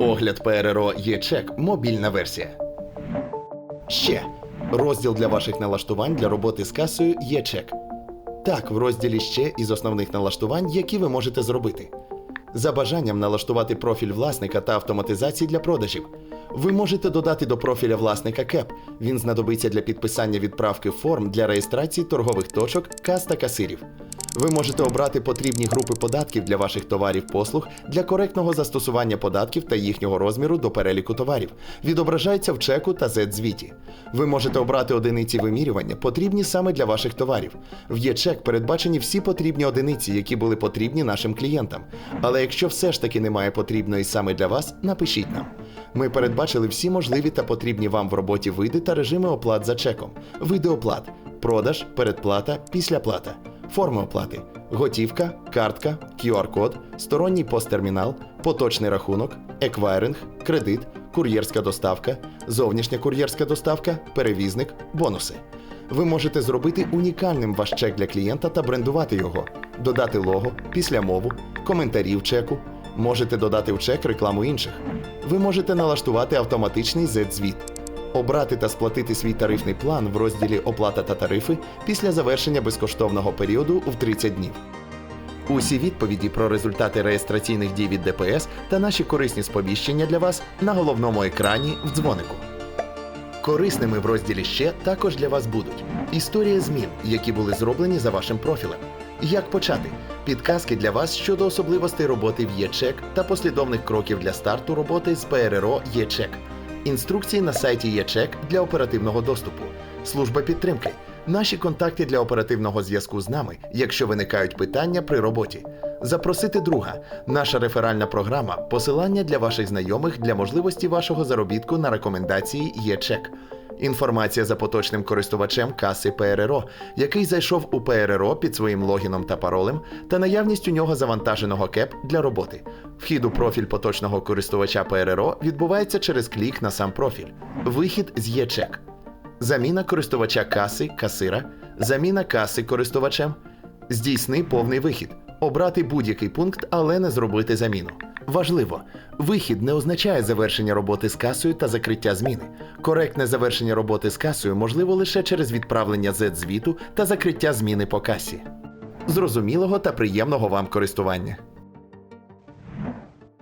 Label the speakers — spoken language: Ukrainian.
Speaker 1: Огляд ПРРО Є-чек мобільна версія. Ще розділ для ваших налаштувань для роботи з касою є чек. Так, в розділі ще із основних налаштувань, які ви можете зробити. За бажанням налаштувати профіль власника та автоматизації для продажів. Ви можете додати до профіля власника КЕП. Він знадобиться для підписання відправки форм для реєстрації торгових точок, кас та касирів. Ви можете обрати потрібні групи податків для ваших товарів послуг для коректного застосування податків та їхнього розміру до переліку товарів. Відображається в чеку та Z-звіті. Ви можете обрати одиниці вимірювання, потрібні саме для ваших товарів. В є-чек передбачені всі потрібні одиниці, які були потрібні нашим клієнтам. Але якщо все ж таки немає потрібної саме для вас, напишіть нам. Ми передбачили всі можливі та потрібні вам в роботі види та режими оплат за чеком, види оплат, продаж, передплата, післяплата. Форми оплати: готівка, картка, QR-код, сторонній посттермінал, поточний рахунок, еквайринг, кредит, кур'єрська доставка, зовнішня кур'єрська доставка, перевізник, бонуси. Ви можете зробити унікальним ваш чек для клієнта та брендувати його, додати лого, післямову, коментарі в чеку. Можете додати в чек рекламу інших. Ви можете налаштувати автоматичний Z-звіт обрати та сплатити свій тарифний план в розділі Оплата та тарифи після завершення безкоштовного періоду в 30 днів. Усі відповіді про результати реєстраційних дій від ДПС та наші корисні сповіщення для вас на головному екрані в дзвонику. Корисними в розділі ще також для вас будуть історія змін, які були зроблені за вашим профілем. Як почати? Підказки для вас щодо особливостей роботи в ЄЧЕК та послідовних кроків для старту роботи з ПРРО ЄЧЕК. Інструкції на сайті ЄЧЕК для оперативного доступу. Служба підтримки. Наші контакти для оперативного зв'язку з нами, якщо виникають питання при роботі. Запросити друга. Наша реферальна програма посилання для ваших знайомих для можливості вашого заробітку на рекомендації ЄЧЕК. Інформація за поточним користувачем каси ПРРО, який зайшов у ПРРО під своїм логіном та паролем, та наявність у нього завантаженого КЕП для роботи. Вхід у профіль поточного користувача ПРРО відбувається через клік на сам профіль. Вихід з ЄЧЕК. Заміна користувача каси касира, заміна каси користувачем, здійсни повний вихід, обрати будь-який пункт, але не зробити заміну. Важливо, вихід не означає завершення роботи з касою та закриття зміни. Коректне завершення роботи з касою можливо лише через відправлення Z-звіту та закриття зміни по касі. Зрозумілого та приємного вам користування.